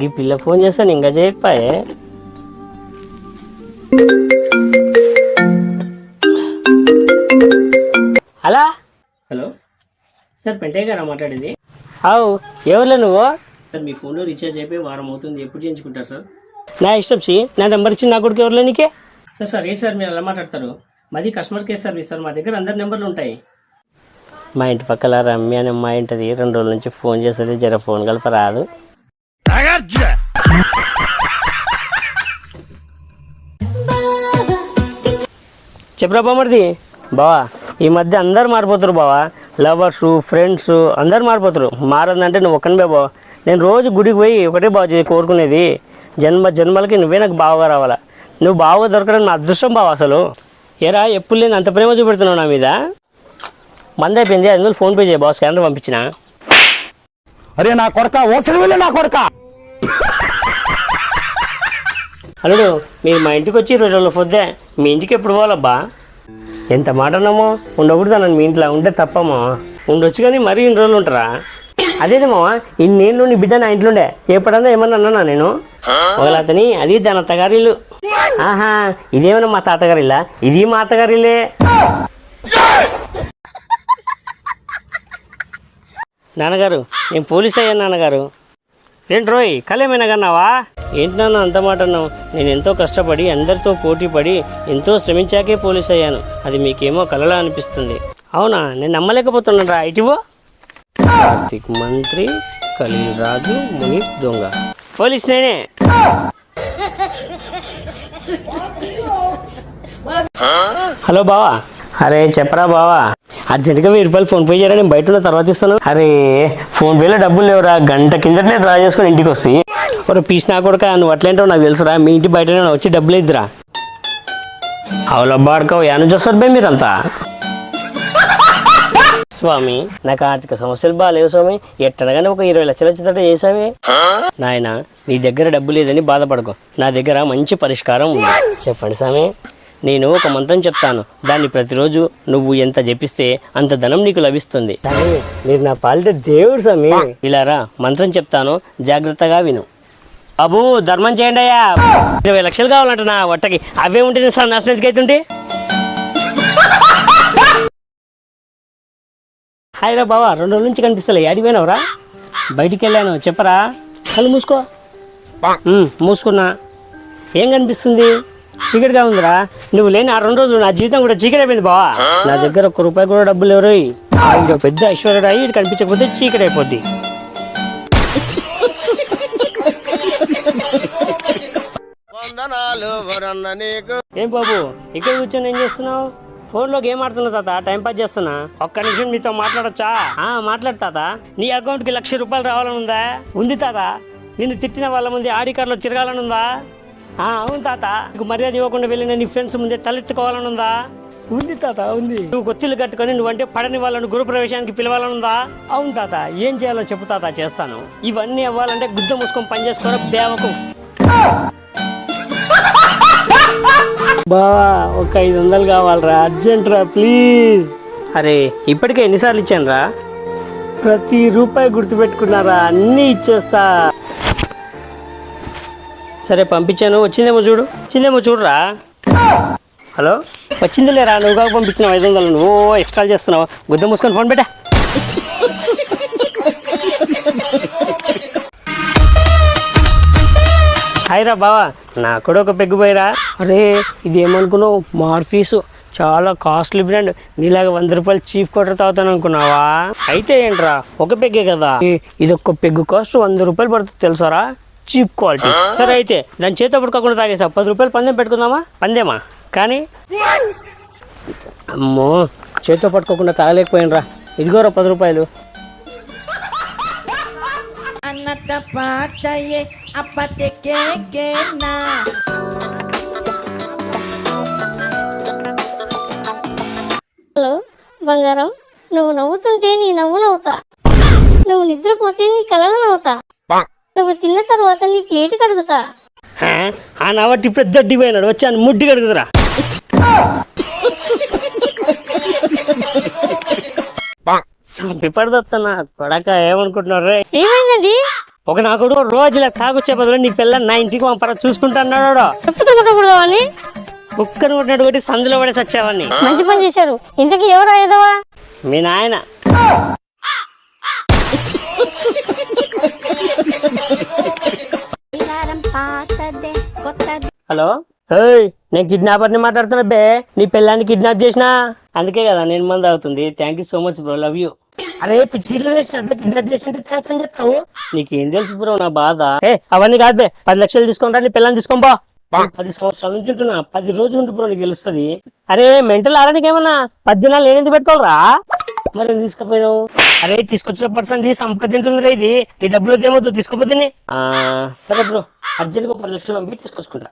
ఈ పిల్ల ఫోన్ చేస్తాను ఇంకా చేయకపోయే హలో? హలో? సార్ పెంటయ్య గారా మాట్లాడేది? అవు ఎవరులే నువ్వు? సార్ మీ ఫోన్లో రీఛార్జ్ అయిపోయి వారం అవుతుంది ఎప్పుడు చేయించుకుంటారు సార్? నా ఇష్టం సి నా నెంబర్ ఇచ్చి నా కొడుకు ఎవరులే నీకే? సార్ సార్ ఏంటి సార్ మీరు ఎలా మాట్లాడతారు? మాది కస్టమర్ కేర్ సర్వీస్ సార్ మా దగ్గర అందరి నెంబర్లు ఉంటాయి. మా ఇంటి పక్కల రమ్య అనే అమ్మాయి ఉంటుంది రెండు రోజుల నుంచి ఫోన్ చేస్తుంది జర ఫోన్ కలప రాదు చెప్పురా బామర్ది బావా. ఈ మధ్య అందరు మారిపోతారు బావా. లవర్స్ ఫ్రెండ్స్ అందరు మారిపోతారు. మారదంటే నువ్వు ఒక్కనివే బావా. నేను రోజు గుడికి పోయి ఒకటే బావ చే- కోరుకునేది. జన్మ జన్మలకి నువ్వే నాకు బావగా రావాలా. నువ్వు బావగా దొరకడం నా అదృష్టం బావ అసలు. ఏరా ఎప్పుడు లేని అంత ప్రేమ చూపెడుతున్నావు నా మీద? మంది అయిపోయింది అందులో ఫోన్పే చేయ బావ స్కానర్ పంపించిన. అరే నా కొడక ఓసరి వెళ్ళి నా కొడక. అల్లుడు మీరు మా ఇంటికి వచ్చి రెండు రోజుల పొద్దే. మీ ఇంటికి ఎప్పుడు పోవాలబ్బా? ఎంత మాట అన్నామో? ఉండకూడదు అన్నాను మీ ఇంట్లో ఉంటే తప్పమ్మా. ఉండొచ్చు కానీ మరీ ఇన్ని రోజులు ఉంటారా? అదేదేమో ఇన్నేళ్ళు నీ బిడ్డ నా ఇంట్లో ఉండే. ఎప్పుడన్నా ఏమన్నా అన్నానా నేను? ఒకవేళ అతని అది దాని అత్తగారి ఆహా ఇదేమన్నా మా తాతగారిలా ఇది మా అత్తగారిలే నాన్నగారు నేను పోలీస్ అయ్యాను నాన్నగారు. ఏంటి రోయ్ కలేమైనా కన్నావా? ఏంటి నాన్న అంత మాట అన్నావు? నేను ఎంతో కష్టపడి అందరితో పోటీ పడి ఎంతో శ్రమించాకే పోలీస్ అయ్యాను. అది మీకేమో కలలా అనిపిస్తుంది. అవునా? నేను నమ్మలేకపోతున్నాను రా ఇటువో. కార్తిక్ మంత్రి ఖలీల్ రాజు మునీర్ దొంగ. పోలీస్ నేనే. హలో బావా. అరే చెప్పరా బావా. అర్జెంట్గా వెయ్యి రూపాయలు ఫోన్ పే చేయరా నేను బయట ఉన్న తర్వాత ఇస్తాను. అరే ఫోన్ పేలో డబ్బులు లేవురా గంట కిందటనే డ్రా చేసుకొని ఇంటికి వస్తాయి ఒక పీస్ నా కొడుక నువ్వు అట్లేంటావు నాకు తెలుసురా మీ ఇంటి బయట వచ్చి డబ్బులు ఇద్దురా. అవులబ్బా అడకవు యాను చూస్తారు బే మీరంతా. స్వామి నాకు ఆర్థిక సమస్యలు బాగాలేవు స్వామి. ఎట్టనగానే ఒక ఇరవై లక్షలు వచ్చేటట్టు చేసావి నాయన నీ దగ్గర డబ్బు లేదని బాధపడకు. నా దగ్గర మంచి పరిష్కారం ఉంది. చెప్పండి స్వామి. నేను ఒక మంత్రం చెప్తాను. దాన్ని ప్రతిరోజు నువ్వు ఎంత జపిస్తే అంత ధనం నీకు లభిస్తుంది. మీరు నా పాలిట దేవుడు స్వామి. ఇలారా మంత్రం చెప్తాను. జాగ్రత్తగా విను. బాబు ధర్మం చేయండి అయ్యా. ఇరవై లక్షలు కావాలంట నా వట్టకి. అవే ఉంటే సార్ నష్టం ఎందుకైతుంటే హాయ్ రా బావా రెండు రోజుల నుంచి కనిపిస్తలే. అడిగిపోయినావురా బయటికి వెళ్ళాను. చెప్పరా? కళ్ళు మూసుకో. మూసుకున్నా. ఏం కనిపిస్తుంది? చీకటిగా ఉందిరా. నువ్వు లేని ఆ రెండు రోజులు నా జీవితం కూడా చీకటి అయిపోయింది బావా. నా దగ్గర ఒక్క రూపాయి కూడా డబ్బులు ఎవరు ఇంకా పెద్ద ఐశ్వర్యరాయి ఇటు కనిపించకపోతే చీకటి అయిపోద్ది. ఏం బాబు ఇక్కడ కూర్చొని ఏం చేస్తున్నావు? ఫోన్లో గేమ్ ఆడుతున్నా తాత టైం పాస్ చేస్తున్నా. ఒక్క నిమిషం మీతో మాట్లాడొచ్చా? ఆ మాట్లాడు తాత. నీ అకౌంట్కి లక్ష రూపాయలు రావాలని ఉందా? ఉంది తాత. నిన్ను తిట్టిన వాళ్ళ ముందే ఆడి కార్లో తిరగాలని ఉందా? ఆ, అవును తాత. నీకు మర్యాద ఇవ్వకుండా వెళ్ళిన నీ ఫ్రెండ్స్ ముందే తలెత్తుకోవాలని ఉందా ఉంది తాత ఉంది. నువ్వు గొత్తులు కట్టుకొని నువ్వంటే పడని వాళ్ళను గురుప్రవేశానికి పిలవాలని ఉందా అవును తాత ఏం చేయాలో చెప్పు తాత చేస్తాను. ఇవన్నీ అవ్వాలంటే గుద్ద మూసుకొని పని చేసుకోవడం బేవకు బావా ఒక ఐదు వందలు కావాలరా అర్జెంట్ రా ప్లీజ్. అరే ఇప్పటికే ఎన్నిసార్లు ఇచ్చాను రా ప్రతి రూపాయి గుర్తుపెట్టుకున్నారా అన్నీ ఇచ్చేస్తా. సరే పంపించాను. వచ్చిందేమో చూడు. వచ్చిందేమో చూడరా. హలో? వచ్చింది లేరా నువ్వు కాక పంపించిన ఐదు వందలు. నువ్వు ఎక్స్ట్రా చేస్తున్నావు. గుద్ద మూసుకొని ఫోన్ పెట్టా. హాయ్ రా బావా నాకు కూడా ఒక పెగ్గు పోయిరా. అరే ఇది ఏమనుకున్నావు మార్ఫీసు చాలా కాస్ట్లీ బ్రాండ్ నీలాగా వంద రూపాయలు చీఫ్ క్వార్టర్ తాగుతాను అనుకున్నావా? అయితే ఏంట్రా? ఒక పెగ్గే కదా. ఇది ఒక పెగ్గు కాస్ట్ వంద రూపాయలు పడుతుంది తెలుసారా? Cheap quality. సరే అయితే దాని చేత పట్టుకోకుండా తాగేసా పది రూపాయలు పందెం పెట్టుకుందామా? పందేమా? కానీ అమ్మో చేతితో పట్టుకోకుండా తాగలేకపోయినరా. ఇదిగోరా పది రూపాయలు. హలో బంగారం నువ్వు నవ్వుతుంటే నీ నవ్వు నవ్వుతా. నువ్వు నిద్రపోతే నీ కలలు నవ్వుతా. నువ్వు తిన్న తర్వాత నీ ప్లేట్ కడుగుతా. ఆ, ఆ నవట్టి పెద్ద పోయినాడు వచ్చాను ముడ్డి కడుగుతురా సంపి పడదొస్తున్నా కొడక ఏమనుకుంటున్నారు రే ఏమైందండి? ఒక నా కొడుకు రోజు ఇలా తాగొచ్చే బదులు నీ పిల్ల నా ఇంటికి పంపరా చూసుకుంటా అన్నాడు చెప్పుతూ కొట్టకూడదు అని కుక్కను కొట్టినట్టు కొట్టి సందులో పడేసి వచ్చావని మంచి పని చేశారు. ఇంతకీ ఎవరు అయ్యేదవా మీ నాయన. హలో? ఏయ్ నేను కిడ్నాపర్ని మాట్లాడుతున్నా బే. నీ పిల్లాన్ని కిడ్నాప్ చేసినా? అందుకే కదా నేను మంది అవుతుంది thank you so much bro love you అరే పిచ్చి కిడ్నాప్ చేసినట్టు థ్యాంక్స్ అని చెప్తావు? నీకేం తెలుసు బ్రో నా బాధ? ఏ అవన్నీ కాదు బే. పది లక్షలు తీసుకుంటా నీ పిల్లని తీసుకో బా పది సంవత్సరాల నుంచి ఉంటున్నా. పది రోజులు ఉంటు బ్రో నీకు తెలుస్తుంది. అరే మెంటల్ ఆడడానికి ఏమన్నా పది దినాలు నేను ఎందుకు పెట్టుకోవాలరా? మరి తీసుకుపోయినావు? అరే తీసుకొచ్చిన పర్సన్ సంపాదింటుంది ఇది. ఈ డబ్బులు ఏమవుతుంది తీసుకోపోతే సరే బ్రో అర్జెంట్గా పది లక్షలు పంపి తీసుకొచ్చుకుంటా.